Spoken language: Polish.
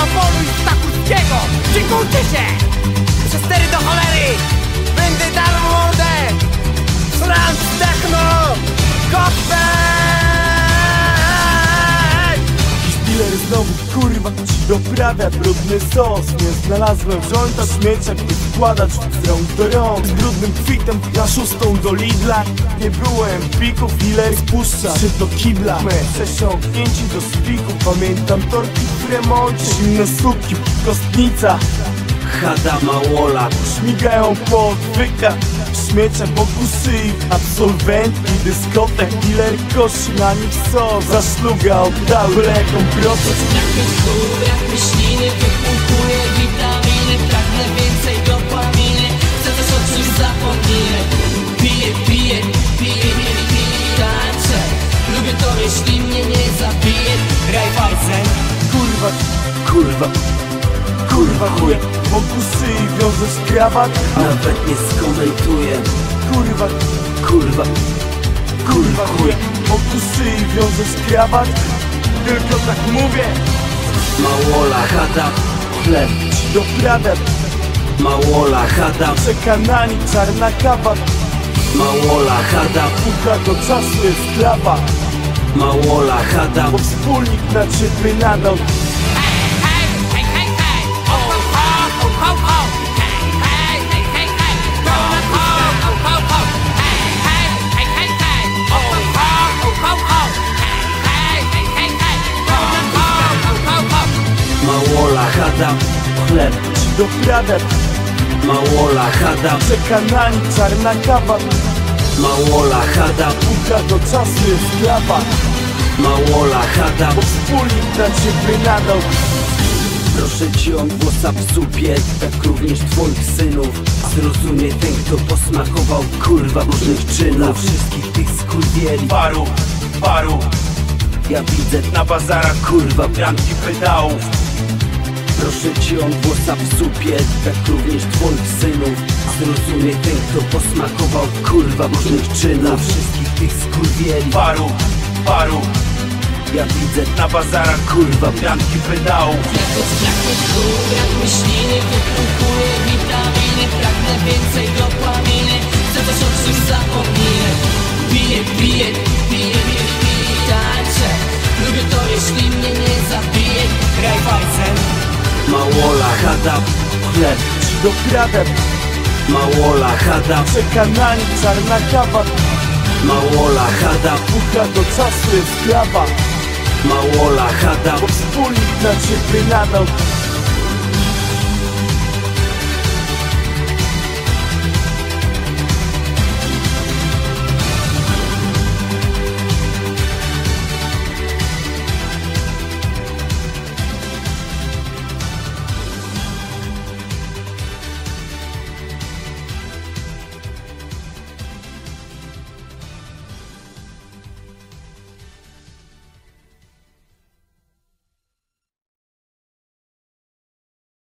monopolu i Stakurskiego Szykujcie się! Przestery do cholery! Będę darmo mordę! Franz Techno! Koppel! Dealer znowu kurwa ci doprawia brudny sos. Nie znalazłem żońta śmiecia, gdy wkładać z rąk do rąk. Z brudnym kwitem na szóstą do Lidla. Nie byłem pików, dealer spuszcza się do kibla? My przesiąknięci do spiku. Pamiętam torki w remoncie. Zimne suki, kostnica Hada Małola Śmigają po odwykach Śmiecie szyi Absolwentki dyskotek Dealer koszy na nich sos Zaszluga oddały leką proces Jak myśliny wypumpuję witaminy. Pragnę więcej dopaminy. Chcę też o czymś zapomnieć Piję, piję, piję, piję, piję Tańczę. Lubię to jeśli mnie nie zabije. Rajfajzen Kurwa, Kurwa, kurwa chuj Wokół szyi wiążesz krawat. Nawet nie skomentuję. Kurwa, Kurwa, kurwa chuj Wokół szyi wiążesz krawat. Tylko tak mówię. Małola Hada Chleb. Ci doprawia Małola na nich czarna kawa. Małola Hada Pucha do czasu jest klawa Małola Hada Bo wspólnik na ciebie nadał Małola Hada. Chleb Ci doprawia. Małola Hada. Czeka na nich czarna kawa. Małola Hada. Pucha do czasu jest klawa Małola Hada. Bo wspólnik na ciebie nadał. Proszę cię o głosa w zupie Tak również twoich synów. Zrozumie ten kto posmakował Kurwa różnych czynów. Wszystkich tych skurwieli. Paru, paru Ja widzę Na bazarach kurwa bramki pedałów Proszę cię o głosa w zupie Tak również twoich synów. Zrozumie ten kto posmakował Kurwa różnych czynów. Wszystkich tych skurwieli. Paru, paru. Ja widzę Na bazarach kurwa bramki pedałów. Jako jak kół, jak myśliny witaminy Pragnę Małola Hada Chleb Ci doprawia Małola Hada Czeka na czarna kawa. Małola Hada Pucha do czasu jest klawa Małola Hada. Bo wspólnik na ciebie nadał